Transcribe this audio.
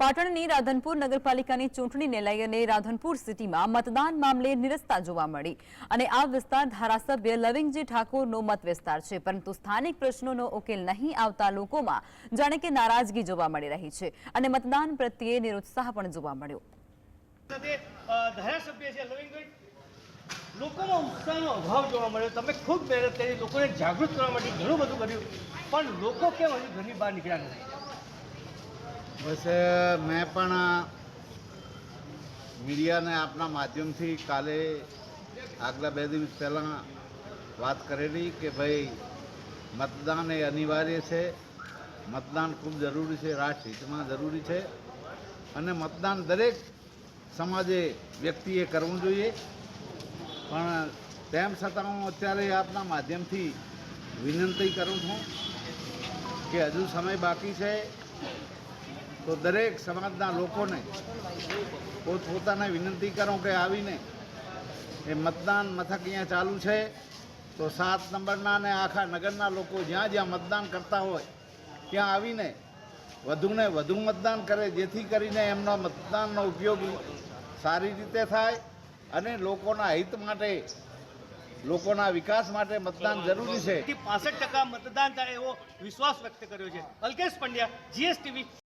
પાટણની રાધનપુર નગરપાલિકાની ચૂંટણીને લઈને રાધનપુર સિટીમાં મતદાન મામલે નિરસ્તા જોવા મળી. અને આ વિસ્તાર ધારાસભ્ય લવિંગજી ઠાકોરનો મત વિસ્તાર છે, પરંતુ સ્થાનિક પ્રશ્નોનો ઉકેલ નહીં આવતા લોકોમાં જાણે કે નારાજગી જોવા મળી રહી છે અને મતદાન પ્રત્યે નિરુત્સાહ પણ જોવા મળ્યો. લોકોમાં ઉત્સાહનો અભાવ જોવા મળ્યો. તમે ખૂબ મહેનત કરી, લોકોને જાગૃત કરવા માટે ઘણું બધું કર્યું. પણ લોકો કેમ હજુ ઘરની બહાર નીકળ્યા નથી? બસ મેં પણ મીડિયાને આપના માધ્યમથી કાલે આગલા બે દિવસ પહેલાં વાત કરેલી કે ભાઈ, મતદાન એ અનિવાર્ય છે. મતદાન ખૂબ જરૂરી છે રાષ્ટ્રહિતમાં જરૂરી છે. અને મતદાન દરેક સમાજે વ્યક્તિએ કરવું જોઈએ. પણ તેમ છતાં હું અત્યારે આપના માધ્યમથી વિનંતી કરું છું કે હજુ સમય બાકી છે. તો દરેક સમાજના લોકોને પોતપોતાને વિનંતી કરું કે આવીને એ મતદાન મથક અહીંયા ચાલુ છે. તો સાત નંબરના ને આખા નગરના લોકો જ્યાં જ્યાં મતદાન કરતા હોય, ત્યાં આવીને વધુને વધુ મતદાન કરે, જેથી કરીને એમનો મતદાનનો ઉપયોગ સારી રીતે થાય અને લોકોના હિત માટે, લોકોના વિકાસ માટે મતદાન જરૂરી છે. પાસઠ ટકા મતદાન થાય એવો વિશ્વાસ વ્યક્ત કર્યો છે. અલ્કેશ પંડ્યા જીએસટીવી